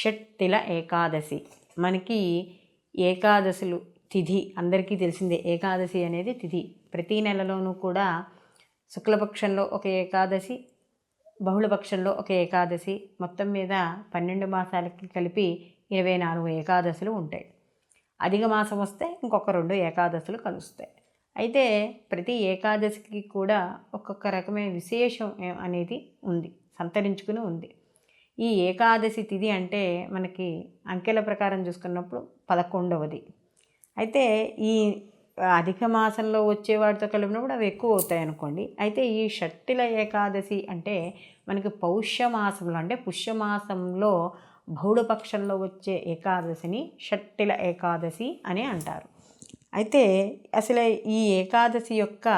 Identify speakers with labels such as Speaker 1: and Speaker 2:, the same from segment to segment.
Speaker 1: షట్తిల ఏకాదశి. మనకి ఏకాదశులు తిథి అందరికీ తెలిసిందే ఏకాదశి అనేది తిథి. ప్రతి నెలలోనూ కూడా శుక్లపక్షంలో ఒక ఏకాదశి బహుళపక్షంలో ఒక ఏకాదశి మొత్తం మీద పన్నెండు మాసాలకి కలిపి ఇరవై నాలుగు ఏకాదశులు ఉంటాయి. అధిక మాసం వస్తే ఇంకొక రెండు ఏకాదశులు కలుస్తాయి. అయితే ప్రతి ఏకాదశికి కూడా ఒక్కొక్క రకమైన విశేషం అనేది ఉంది సంతరించుకుని ఉంది. ఈ ఏకాదశి తిథి అంటే మనకి అంకెల ప్రకారం చూసుకున్నప్పుడు పదకొండవది. అయితే ఈ అధిక మాసంలో వచ్చే వాటితో కలిపినప్పుడు అవి ఎక్కువ అవుతాయి అనుకోండి. అయితే ఈ షట్టిల ఏకాదశి అంటే మనకి పౌష్యమాసంలో అంటే పుష్యమాసంలో బహుళపక్షంలో వచ్చే ఏకాదశిని షట్టిల ఏకాదశి అని అంటారు. అయితే అసలు ఈ ఏకాదశి యొక్క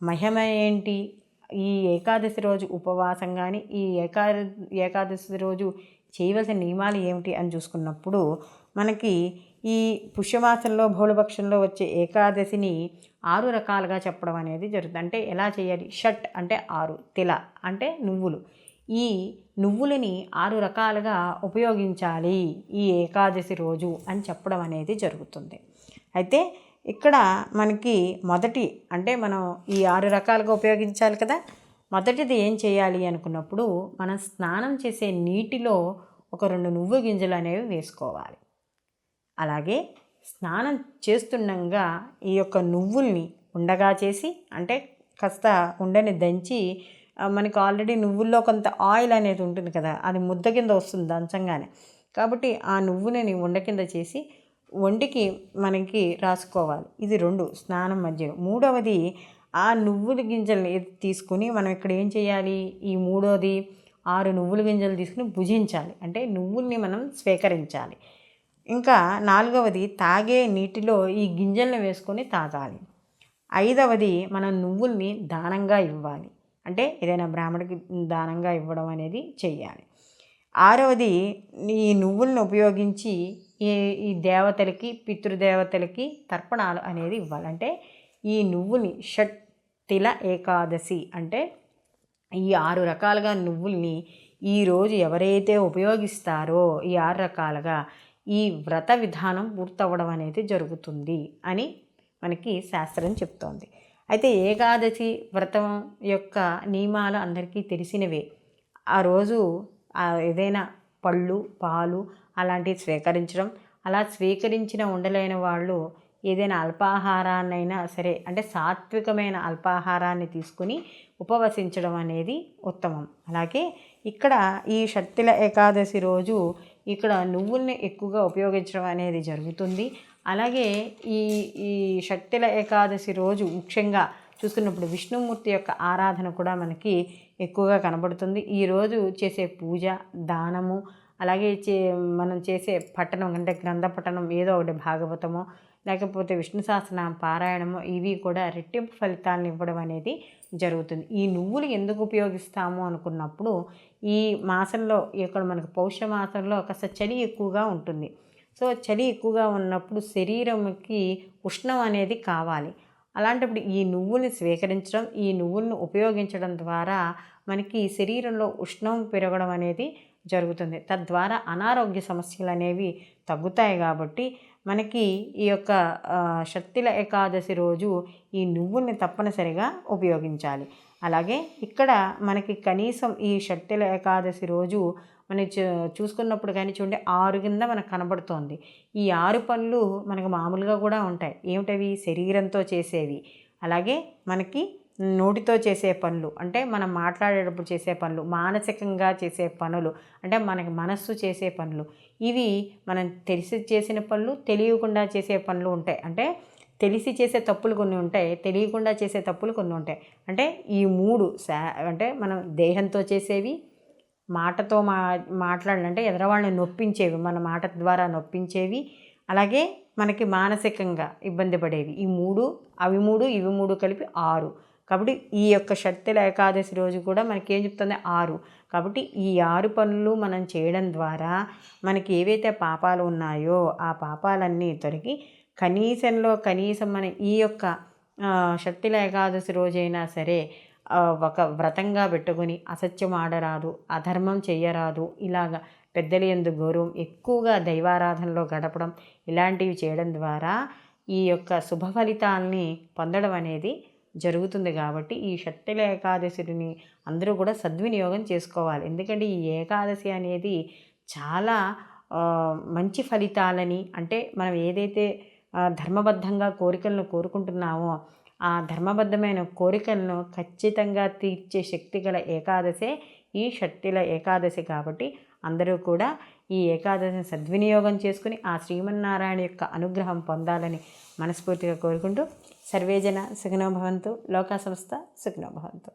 Speaker 1: మహిమ ఏంటి? ఈ ఏకాదశి రోజు ఉపవాసం కానీ ఈ ఏకా ఏకాదశి రోజు చేయవలసిన నియమాలు ఏమిటి అని చూసుకున్నప్పుడు మనకి ఈ పుష్యమాసంలో బహుళపక్షంలో వచ్చే ఏకాదశిని ఆరు రకాలుగా చెప్పడం అనేది జరుగుతుంది. అంటే ఎలా చేయాలి? షట్ అంటే ఆరు తిల అంటే నువ్వులు. ఈ నువ్వులని ఆరు రకాలుగా ఉపయోగించాలి ఈ ఏకాదశి రోజు అని చెప్పడం అనేది జరుగుతుంది. అయితే ఇక్కడ మనకి మొదటి అంటే మనం ఈ ఆరు రకాలుగా ఉపయోగించాలి కదా. మొదటిది ఏం చేయాలి అనుకున్నప్పుడు మనం స్నానం చేసే నీటిలో ఒక రెండు నువ్వు గింజలు అనేవి వేసుకోవాలి. అలాగే స్నానం చేస్తుండగా ఈ యొక్క నువ్వుల్ని ఉండగా చేసి అంటే కాస్త ఉండని దంచి మనకు ఆల్రెడీ నువ్వుల్లో కొంత ఆయిల్ అనేది ఉంటుంది కదా అది ముద్ద కింద వస్తుంది దంచంగానే కాబట్టి ఆ నువ్వుని ఉండ కింద చేసి ఒంటికి మనకి రాసుకోవాలి. ఇది రెండు స్నానం మధ్యలో మూడవది ఆ నువ్వుల గింజల్ని తీసుకుని మనం ఇక్కడ ఏం చేయాలి? ఈ మూడోది ఆరు నువ్వుల గింజలు తీసుకుని భుజించాలి. అంటే నువ్వుల్ని మనం స్వీకరించాలి. ఇంకా నాలుగవది తాగే నీటిలో ఈ గింజల్ని వేసుకొని తాగాలి. ఐదవది మనం నువ్వుల్ని దానంగా ఇవ్వాలి. అంటే ఏదైనా బ్రాహ్మడికి దానంగా ఇవ్వడం అనేది చెయ్యాలి ఆరవది ఈ నువ్వులను ఉపయోగించి ఈ ఈ దేవతలకి పితృదేవతలకి తర్పణాలు అనేది ఇవ్వాలంటే ఈ నువ్వుని షట్ తిల ఏకాదశి అంటే ఈ ఆరు రకాలుగా నువ్వుల్ని ఈరోజు ఎవరైతే ఉపయోగిస్తారో ఈ ఆరు రకాలుగా ఈ వ్రత విధానం పూర్తవ్వడం అనేది జరుగుతుంది అని మనకి శాస్త్రం చెప్తోంది. అయితే ఏకాదశి వ్రతం యొక్క నియమాలు అందరికీ తెలిసినవే. ఆ రోజు ఏదైనా పళ్ళు పాలు అలాంటివి స్వీకరించడం. అలా స్వీకరించిన ఉండలేని వాళ్ళు ఏదైనా అల్పాహారాన్నైనా సరే అంటే సాత్వికమైన అల్పాహారాన్ని తీసుకుని ఉపవసించడం అనేది ఉత్తమం. అలాగే ఇక్కడ ఈ శక్తిల ఏకాదశి రోజు ఇక్కడ నువ్వుల్ని ఎక్కువగా ఉపయోగించడం అనేది జరుగుతుంది. అలాగే ఈ ఈ శక్తిల ఏకాదశి రోజు ముఖ్యంగా చూసుకున్నప్పుడు విష్ణుమూర్తి యొక్క ఆరాధన కూడా మనకి ఎక్కువగా కనబడుతుంది. ఈరోజు చేసే పూజ దానము అలాగే చే మనం చేసే పఠనం అంటే గ్రంథ పఠనం ఏదో ఒకటి భాగవతమో లేకపోతే విష్ణు సహస్రనామ పారాయణము ఇవి కూడా రెట్టింపు ఫలితాలను ఇవ్వడం అనేది జరుగుతుంది. ఈ నువ్వులు ఎందుకు ఉపయోగిస్తాము అనుకున్నప్పుడు ఈ మాసంలో ఇక్కడ మనకు పౌష మాసంలో కాస్త చలి ఎక్కువగా ఉంటుంది. సో చలి ఎక్కువగా ఉన్నప్పుడు శరీరంకి ఉష్ణం అనేది కావాలి. అలాంటప్పుడు ఈ నువ్వుల్ని స్వీకరించడం ఈ నువ్వులను ఉపయోగించడం ద్వారా మనకి శరీరంలో ఉష్ణం పెరగడం అనేది జరుగుతుంది. తద్వారా అనారోగ్య సమస్యలు అనేవి తగ్గుతాయి కాబట్టి మనకి ఈ యొక్క శక్తిల ఏకాదశి రోజు ఈ నువ్వుల్ని తప్పనిసరిగా ఉపయోగించాలి. అలాగే ఇక్కడ మనకి కనీసం ఈ శక్తిల ఏకాదశి రోజు మనం చూ చూసుకున్నప్పుడు కానీ చూడండి ఆరు కింద మనకు కనబడుతోంది. ఈ ఆరు పనులు మనకు మామూలుగా కూడా ఉంటాయి. ఏమిటవి? శరీరంతో చేసేవి. అలాగే మనకి నోటితో చేసే పనులు. అంటే మనం మాట్లాడేటప్పుడు చేసే పనులు మానసికంగా చేసే పనులు అంటే మనకి మనస్సు చేసే పనులు. ఇవి మనం తెలిసి చేసిన పనులు తెలియకుండా చేసే పనులు ఉంటాయి. అంటే తెలిసి చేసే తప్పులు కొన్ని ఉంటాయి తెలియకుండా చేసే తప్పులు కొన్ని ఉంటాయి. అంటే ఈ మూడు శా అంటే మనం దేహంతో చేసేవి మాటతో మా మాట్లాడాలంటే ఎదరవాళ్ళని నొప్పించేవి మన మాట ద్వారా నొప్పించేవి. అలాగే మనకి మానసికంగా ఇబ్బంది పడేవి. ఈ మూడు అవి మూడు ఇవి మూడు కలిపి ఆరు. కాబట్టి ఈ యొక్క షట్టిల ఏకాదశి రోజు కూడా మనకి ఏం చెప్తుంది? ఆరు. కాబట్టి ఈ ఆరు పనులు మనం చేయడం ద్వారా మనకి ఏవైతే పాపాలు ఉన్నాయో ఆ పాపాలన్నీ తొలగి కనీసంలో కనీసం మన ఈ యొక్క ఆ, ఏకాదశి రోజైనా సరే ఒక వ్రతంగా పెట్టుకొని అసత్యం ఆడరాదు అధర్మం చేయరాదు ఇలాగ పెద్దల ఎందు గౌరవం ఎక్కువగా దైవారాధనలో గడపడం ఇలాంటివి చేయడం ద్వారా ఈ యొక్క శుభ ఫలితాల్ని పొందడం అనేది జరుగుతుంది కాబట్టి ఈ షట్టిల ఏకాదశిని అందరూ కూడా సద్వినియోగం చేసుకోవాలి. ఎందుకంటే ఈ ఏకాదశి అనేది చాలా మంచి ఫలితాలని అంటే మనం ఏదైతే ధర్మబద్ధంగా కోరికలను కోరుకుంటున్నామో ఆ ధర్మబద్ధమైన కోరికలను ఖచ్చితంగా తీర్చే శక్తి గల ఏకాదశే ఈ షట్టిల ఏకాదశి కాబట్టి అందరూ కూడా ఈ ఏకాదశిని సద్వినియోగం చేసుకుని ఆ శ్రీమన్నారాయణ యొక్క అనుగ్రహం పొందాలని మనస్ఫూర్తిగా కోరుకుంటూ సర్వేజన సుఖనోభవంతు లోకా సంస్థ సుఖనోభవంతు